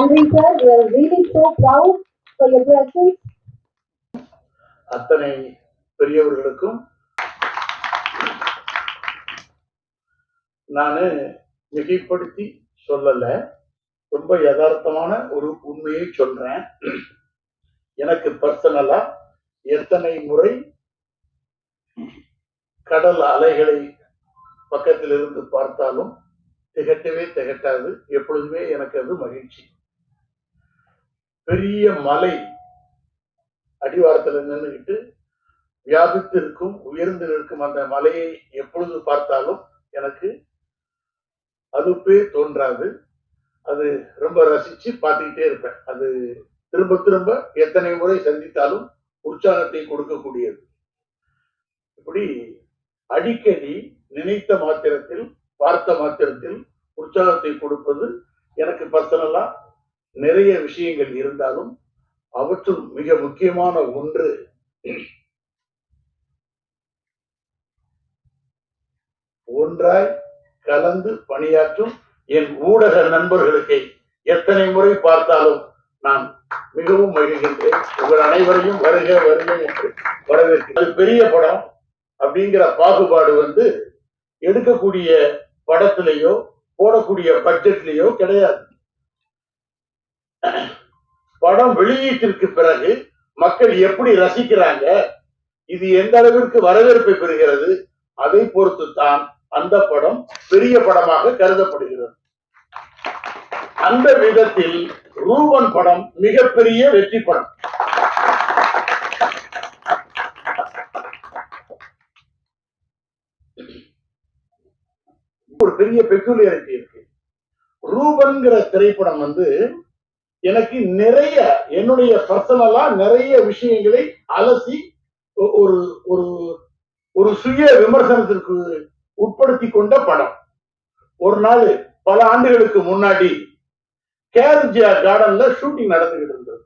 Sir, we are really so proud for your presence. அத்தனை பெரியவர்களுக்கும் நானு மிகைப்படுத்தி சொல்லல. ரொம்ப யதார்த்தமான ஒரு உண்மையை சொல்றேன். எனக்கு பர்சனலா எத்தனை முறை கடல் அலைகளை பக்கத்தில் இருந்து பார்த்தாலும் திகட்டவே திகட்டாது. எப்பொழுதுமே எனக்கு அது மகிழ்ச்சி. பெரிய மலை அடிவாரத்துல நின்றுகிட்டு வியாபித்து இருக்கும் உயர்ந்து நிற்கும் அந்த மலையை எப்பொழுது பார்த்தாலும் எனக்கு அலுப்பே தோன்றாது. அது ரொம்ப ரசிச்சு பார்த்துக்கிட்டே இருப்பேன். அது திரும்ப திரும்ப எத்தனை முறை சந்தித்தாலும் உற்சாகத்தை கொடுக்கக்கூடியது. இப்படி அடிக்கடி நினைத்த மாத்திரத்தில் பார்த்த மாத்திரத்தில் உற்சாகத்தை கொடுப்பது எனக்கு பர்சனலா நிறைய விஷயங்கள் இருந்தாலும் அவற்றுள் மிக முக்கியமான ஒன்று ஒன்றாய் கலந்து பணியாற்றும் என் ஊடக நண்பர்களுக்கு எத்தனை முறை பார்த்தாலும் நான் மிகவும் மகிழ்கின்றேன். உங்கள் அனைவரையும் வருக வருக என்று வரவேற்கிறேன். அது பெரிய படம் அப்படிங்கிற பாகுபாடு வந்து எடுக்கக்கூடிய படத்திலேயோ போடக்கூடிய பட்ஜெட்லேயோ கிடையாது. படம் வெளியீட்டிற்கு பிறகு மக்கள் எப்படி ரசிக்கிறாங்க? இது எந்த அளவிற்கு வரவேற்பை பெறுகிறது? அதை பொறுத்து தான் அந்த படம் பெரிய படமாக கருதப்படுகிறது. அந்த விதத்தில் ரூபன் படம் மிகப்பெரிய வெற்றி படம். ஒரு பெரிய பெக்குலியாரிட்டி இருக்கு. ரூபன்கிற திரைப்படம் வந்து எனக்கு நிறைய என்னுடைய பர்சனலா நிறைய விஷயங்களை அலசி ஒ- ஒரு ஒரு ஒரு சுய விமர்சனத்திற்கு உட்படுத்தி கொண்ட படம். ஒரு நாள் பல ஆண்டுகளுக்கு முன்னாடி கேர்ஜியா கார்டன்ல ஷூட்டிங் நடந்துகிட்டு இருந்தது.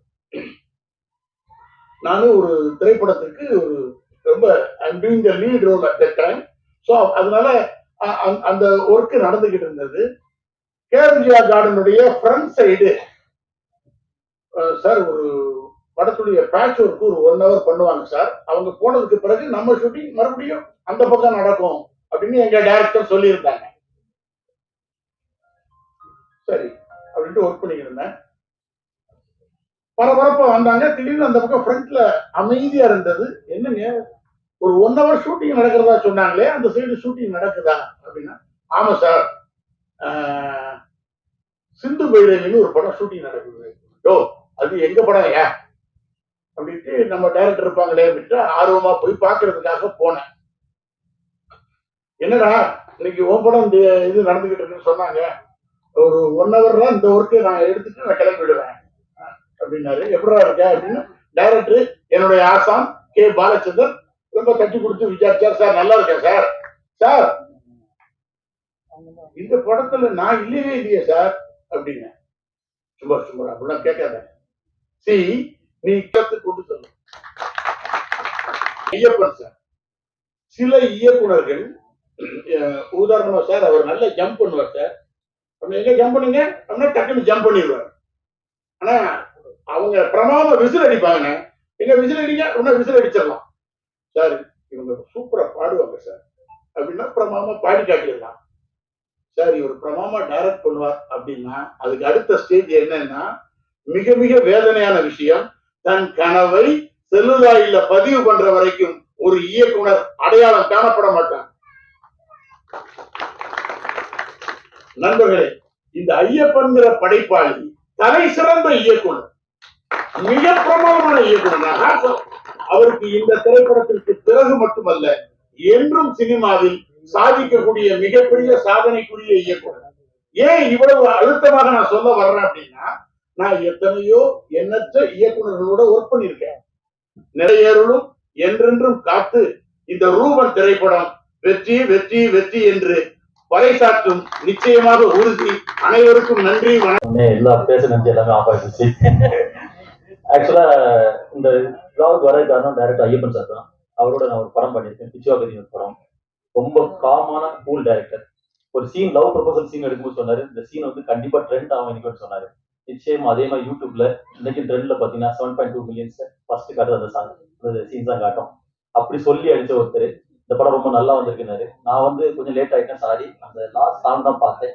நானும் ஒரு திரைப்படத்துக்கு ஒரு ரொம்ப I'm doing the lead role at time so அதனால அ- அந்த ஒர்க் நடந்துகிட்டு இருந்தது. கேர்ஜியா கார்டனுடைய ஃப்ரண்ட் சைடு சார் ஒரு படத்துடைய பேட்ச் ஒர்க்கு ஒரு ஒன் ஹவர் பண்ணுவாங்க சார். அவங்க போனதுக்கு பிறகு நம்ம ஷூட்டிங் மறுபடியும் அந்த பக்கம் நடக்கும் அப்படின்னு எங்க டைரக்டர் சொல்லியிருந்தாங்க. சரி அப்படின்ட்டு ஒர்க் பண்ணிக்கிட்டு இருந்தேன். பரபரப்பா வந்தாங்க. திடீர்னு அந்த பக்கம் ஃப்ரண்ட்ல அமைதியா இருந்தது. என்னங்க ஒரு ஒன் ஹவர் ஷூட்டிங் நடக்கிறதா சொன்னாங்களே அந்த சைடு ஷூட்டிங் நடக்குதா அப்படின்னா ஆமா சார். சிந்து பைரவின்னு ஒரு படம் ஷூட்டிங் நடக்குது. ஓ அது எங்க படம் ஏன்? அப்படின்ட்டு நம்ம டைரக்டர் இருப்பாங்களே அப்படின்ட்டு ஆர்வமா போய் பாக்குறதுக்காக போனேன். என்னடா இன்னைக்கு உன் படம் இந்த இது நடந்துகிட்டு இருக்குன்னு சொன்னாங்க. ஒரு ஒன் ஹவர்ல இந்த ஒர்க்கு நான் எடுத்துட்டு நான் கிளம்பிடுவேன் அப்படின்னாரு. எப்படா இருக்க அப்படின்னு டைரக்டர் என்னுடைய ஆசாம் கே பாலச்சந்தர் ரொம்ப தட்டி கொடுத்து விசாரிச்சார் சார் நல்லா இருக்கேன் சார். சார் இந்த படத்துல நான் இல்லையே இல்லையே சார். அப்படின்னு சும்மா சும்மா அப்படிலாம் கேட்காத. செய் நீ கத்து கொண்டு செல்லும் ஐயப்பன் சார். சில இயக்குனர்கள் உதாரணமா சார் அவர் நல்ல ஜம்ப் பண்ணுவார் சார். அப்படி எங்க ஜம்ப் பண்ணுங்க? அப்படின்னா டக்குன்னு ஜம்ப் பண்ணிடுவார். ஆனா அவங்க பிரமாத விசில் அடிப்பாங்க எங்க விசில் அடிங்க அப்படின்னா விசில் அடிச்சிடலாம். சார் இவங்க சூப்பரா பாடுவாங்க சார். அப்படின்னா பிரமாமா பாடி காட்டிடலாம். சார் இவர் பிரமாமா டைரக்ட் பண்ணுவார் அப்படின்னா அதுக்கு அடுத்த ஸ்டேஜ் என்னன்னா மிக மிக வேதனையான விஷயம். தன் கனவை செல்லுலாயில பதிவு பண்ற வரைக்கும் ஒரு இயக்குனர் அடையாளம் காணப்பட மாட்டான். நண்பர்களே இந்த ஐயப்பன்கிற படைப்பாளி தலை சிறந்த இயக்குனர். மிக பிரபலமான இயக்குனர். அவருக்கு இந்த திரைப்படத்திற்கு பிறகு மட்டுமல்ல என்றும் சினிமாவில் சாதிக்கக்கூடிய மிகப்பெரிய சாதனைக்குரிய இயக்குனர். ஏன் இவ்வளவு அழுத்தமாக நான் சொல்ல வர்றேன் அப்படின்னா நான் எத்தனையோ எண்ணற்ற இயக்குநர்களோட ஒர்க் பண்ணியிருக்கேன். நிறையருளும் என்றென்றும் காத்து இந்த ரூபன் திரைப்படம் வெற்றி வெற்றி வெற்றி என்று பறைசாற்றும் நிச்சயமாக உறுதி. அனைவருக்கும் நன்றி வணக்கம். எல்லா பேச நன்றி எல்லாமே ஆஃப் ஆயிடுச்சு. ஆக்சுவலா இந்த விழாவுக்கு வர காரணம் டைரக்டர் ஐயப்பன் சார் தான். அவரோட நான் ஒரு படம் பண்ணியிருக்கேன் பிச்சுவாபதி ஒரு படம். ரொம்ப காமான கூல் டைரக்டர் ஒரு சீன் லவ் ப்ரொபோசல் சீன் எடுக்கும்போது சொன்னாரு. இந்த சீன் வந்து கண்டிப்பா ட்ரெண்ட் ஆகும் எனக்கு சொன்னாரு. நிச்சயம் அதே மாதிரி யூடியூப்ல இன்னைக்கு ட்ரெண்ட்ல பாத்தீங்கன்னா seven point two millions first காட்டுற அந்த சாங் அந்த தான் காட்டும். அப்படி சொல்லி அடிச்ச ஒருத்தர் இந்த படம் ரொம்ப நல்லா வந்திருக்குனாரு நான் வந்து கொஞ்சம் லேட் ஆயிட்டேன் சாரி அந்த லாஸ்ட் சாங் தான் பார்த்தேன்.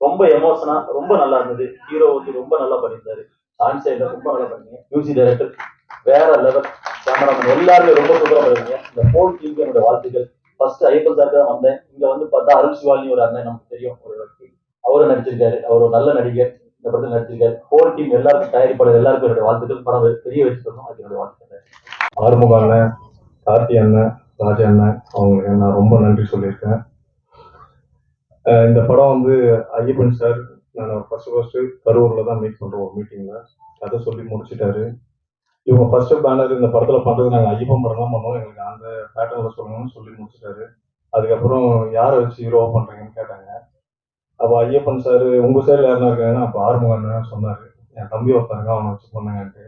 ரொம்ப எமோஷனா ரொம்ப நல்லா இருந்தது. ஹீரோ வந்து ரொம்ப நல்லா பண்ணியிருந்தாரு. சாங் சைட்ல ரொம்ப நல்லா பண்ணீங்க. மியூசிக் டைரக்டர் வேற லெவல் கேமராமேன் எல்லாருமே ரொம்ப சூப்பரா பண்ணுவீங்க இந்த ஹோல் டீமுக்கு என்னோட வாழ்த்துக்கள். ஃபர்ஸ்ட் ஐயப்பன் சார் தான் வந்தேன். இங்க வந்து பார்த்தா அருள் சிவாலினி ஒரு அண்ணன் நமக்கு தெரியும். ஒரு அவர் நடிச்சிருக்காரு. அவர் ஒரு நல்ல நடிகர். தொடர்ந்து நடிச்சிருக்காரு. ஹோல் டீம் எல்லாருக்கும் தயாரிப்பாளர் எல்லாருக்கும் என்னுடைய வாழ்த்துக்கள். படம் பெரிய வெற்றி சொல்லணும் அது என்னுடைய வாழ்த்துக்கள். ஆறுமுக அண்ணன் கார்த்தி அண்ணன் ராஜா அண்ணன் அவங்களுக்கு நான் ரொம்ப நன்றி சொல்லியிருக்கேன். இந்த படம் வந்து ஐயப்பன் சார் நான் ஃபர்ஸ்ட் ஃபர்ஸ்ட் கரூர்ல தான் மீட் பண்றோம் ஒரு மீட்டிங்ல அதை சொல்லி முடிச்சிட்டாரு. இவங்க ஃபர்ஸ்ட் பேனர் இந்த படத்துல பண்றது நாங்கள் ஐயப்பன் படம் தான் பண்ணோம். எங்களுக்கு அந்த பேட்டர்ல சொல்லணும்னு சொல்லி முடிச்சிட்டாரு. அதுக்கப்புறம் யாரை வச்சு ஹீரோவா பண்றீங்கன்னு கேட்டாங்க. அப்போ ஐயப்பன் சார் உங்க சைடுல யாருனா இருக்காங்கன்னா அப்போ ஆறுமுக அண்ணன் சொன்னாரு. என் தம்பி ஒருத்தருங்க அவனை வச்சு பண்ணாங்கன்ட்டு.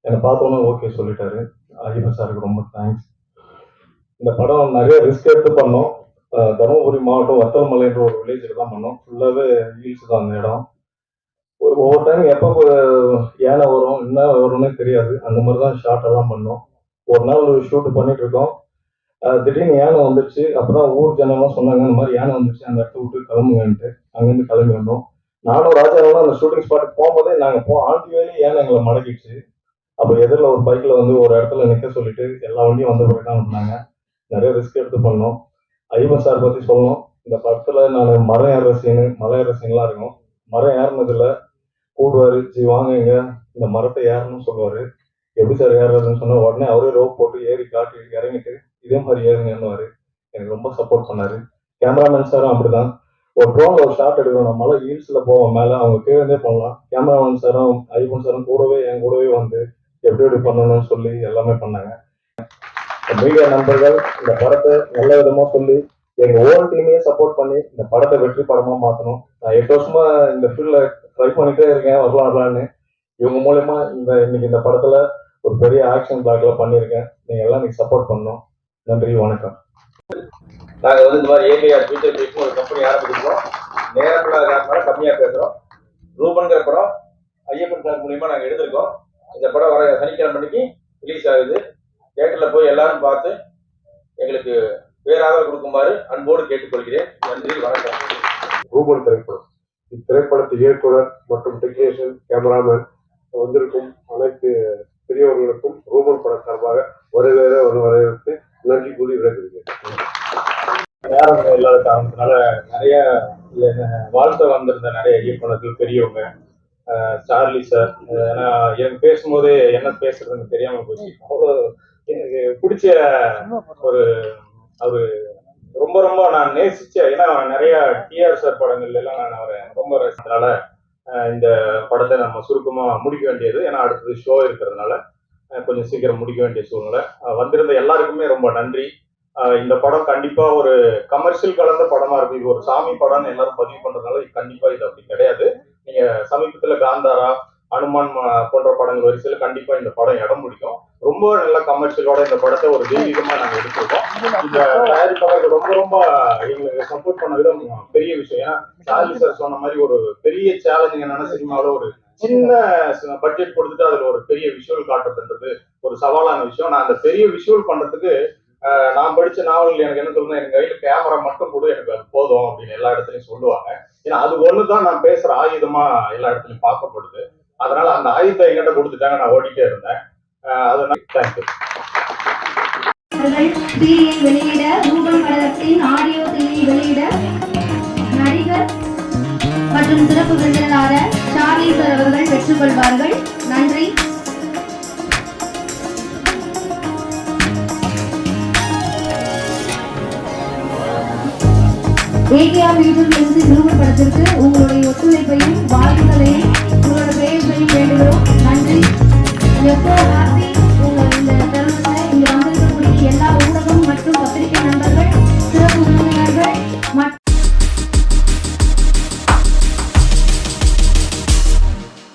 என்னை பார்த்தோன்னே ஓகே சொல்லிட்டாரு. ஐயப்பன் சாருக்கு ரொம்ப தேங்க்ஸ் இந்த படம் நிறைய ரிஸ்க் எடுத்து பண்ணோம். தருமபுரி மாவட்டம் வத்தல்மலைன்ற ஒரு வில்லேஜில் தான் பண்ணோம். ஃபுல்லாகவே ஹீல்ஸ் தான் அந்த இடம். ஒரு- ஒவ்வொரு டைம் எப்போ யானை வரும் என்ன வரும்னே தெரியாது. அந்த மாதிரி தான் ஷார்ட் எல்லாம் பண்ணோம். ஒரு நாள் ஷூட் பண்ணிட்டு இருக்கோம். திடீர்னு யானை வந்துருச்சு அப்புறம் ஊர் ஜனங்களும் சொன்னாங்க இந்த மாதிரி யானை வந்துருச்சு அந்த இடத்த விட்டு கிளம்புங்கன்ட்டு. அங்கேருந்து கிளம்பி வந்தோம். நானும் ராஜாவும் அந்த ஷூட்டிங் ஸ்பாட்டுக்கு போகும்போதே நாங்கள் போ ஆண்டி வேலையே யானை எங்களை மடக்கிடுச்சு. அப்போ எதிரில் ஒரு பைக்கில் வந்து ஒரு இடத்துல நிற்க சொல்லிட்டு எல்லா வண்டியும் வந்த பிறகு தான் வந்தாங்க. நிறைய ரிஸ்க் எடுத்து பண்ணோம். ஐயப்பன் சார் பற்றி சொல்லணும். இந்த படத்தில் நான் மரம் ஏற சீனு மலை ஏற சீன்லாம் இருக்கும். மரம் ஏறினதில் கூடுவார் ஜி வாங்க இங்க. இந்த மரத்தை ஏறணும்னு சொல்லுவார். எப்படி சார் ஏறுறதுன்னு சொன்னா உடனே அவரே ரோப் போட்டு ஏறி காட்டி இறங்கிட்டு இதே மாதிரி ஏறுங்கன்னு எனக்கு ரொம்ப சப்போர்ட் பண்ணாரு. கேமராமேன் சாரும் அப்படிதான். ஒரு ட்ரோன் ஒரு ஷாட் எடுக்கணும். நம்ம மலை ஹீல்ஸ்ல போவோம். மேல அவங்க கீழே பண்ணலாம் கேமராமேன் சாரும் ஐபோன் சாரும் கூடவே என் கூடவே வந்து எப்படி எப்படி பண்ணணும்னு சொல்லி எல்லாமே பண்ணாங்க. மீடியா நண்பர்கள் இந்த படத்தை நல்ல விதமா சொல்லி எங்க ஓல் டீமையே சப்போர்ட் பண்ணி இந்த படத்தை வெற்றி படமா மாத்தணும். நான் எட்டு வருஷமா இந்த ஃபீல்ட்ல ட்ரை பண்ணிட்டே இருக்கேன். வரலாம் வரலான்னு இவங்க மூலயமா இந்த இன்னைக்கு இந்த படத்துல ஒரு பெரிய ஆக்ஷன் பிளாக்ல பண்ணியிருக்கேன். நீங்க எல்லாம் இன்னைக்கு சப்போர்ட் பண்ணணும். நன்றி வணக்கம். நாங்க வந்து இந்த மாதிரி ஏபிஆர் ஃபியூச்சர் பேக்கும் ஒரு கம்பெனி ஆரம்பிச்சிருக்கோம். நேரத்தில் காரணமாக கம்மியாக பேசுகிறோம் ரூபன்கிற படம் ஐயப்பன் சார் மூலியமா நாங்கள் எடுத்திருக்கோம். இந்த படம் வர சனிக்கிழமை அன்னைக்கு ரிலீஸ் ஆகுது தேட்டரில் போய் எல்லாரும் பார்த்து எங்களுக்கு பேராதரவு கொடுக்குமாறு அன்போடு கேட்டுக்கொள்கிறேன். நன்றி வணக்கம். ரூபன் திரைப்படம். இத்திரைப்படத்தின் இயக்குனர் மற்றும் டெக்னீஷியன் கேமராமேன் வந்திருக்கும் அனைத்து பெரியவர்களுக்கும் ரூபன் பட சார்பாக வரவேற ஒரு வரவேற்பு நன்றி கூறி விடைபெறுகிறேன். நேரம் இல்லாத காரணத்தினால நிறைய வாழ்த்த வந்திருந்த நிறைய இயக்குநர்கள் பெரியவங்க சார்லி சார் ஏன்னா எனக்கு பேசும்போதே என்ன பேசுறதுன்னு தெரியாம போச்சு. அவ்வளோ எனக்கு பிடிச்ச ஒரு அவரு ரொம்ப ரொம்ப நான் நேசிச்ச ஏன்னா நிறைய டிஆர் சார் படங்கள்ல எல்லாம் நான் அவரை ரொம்ப ரசித்தனால இந்த படத்தை நம்ம சுருக்கமா முடிக்க வேண்டியது. ஏன்னா அடுத்தது ஷோ இருக்கிறதுனால கொஞ்சம் சீக்கிரம் முடிக்க வேண்டிய சூழ்நிலை. வந்திருந்த எல்லாருக்குமே ரொம்ப நன்றி. இந்த படம் கண்டிப்பா ஒரு கமர்ஷியல் கலந்த படமா இருக்கு இது ஒரு சாமி படம்னு எல்லாரும் பதிவு பண்றதுனால கண்டிப்பா இது அப்படி கிடையாது. நீங்க சமீபத்துல காந்தாரா அனுமான் போன்ற படங்கள் வரிசையில கண்டிப்பா இந்த படம் இடம் பிடிக்கும். ரொம்ப நல்ல கமர்ஷியலோட இந்த படத்தை ஒரு தெய்வீகமா நாங்க எடுத்திருக்கோம். இந்த தயாரிப்பாளர்கள் ரொம்ப ரொம்ப எங்களுக்கு சப்போர்ட் பண்ண விதம் பெரிய விஷயம். சார்லி சார் சொன்ன மாதிரி ஒரு பெரிய சேலஞ்சிங் என்னன்னா ஒரு சின்ன பட்ஜெட் கொடுத்துட்டு அதுல ஒரு பெரிய விஷுவல் காட்டுறதுன்றது ஒரு சவாலான விஷயம். நான் அந்த பெரிய விஷுவல் பண்றதுக்கு நான் படிச்ச நாவல் எனக்கு என்ன சொல்றேன் எனக்கு கையில கேமரா மட்டும் கூட எனக்கு அது போதும் அப்படின்னு எல்லா இடத்துலயும் சொல்லுவாங்க. ஏன்னா அது ஒண்ணுதான் நான் பேசுற ஆயுதமா எல்லா இடத்துலயும் பார்க்கப்படுது. அதனால அந்த ஆயுதத்தை என்கிட்ட கொடுத்துட்டாங்க நான் ஓடிட்டே இருந்தேன். அதனால தேங்க்யூ அவர்கள் வெளியிட ரூபன் கழகத்தின் ஆடியோ டிவி வெளியிட நடிகர் மற்றும் சிறப்பு விருந்தினரான சார்லி சார் அவர்கள் பெற்றுக்கொள்வார்கள் நன்றி. AKR museum music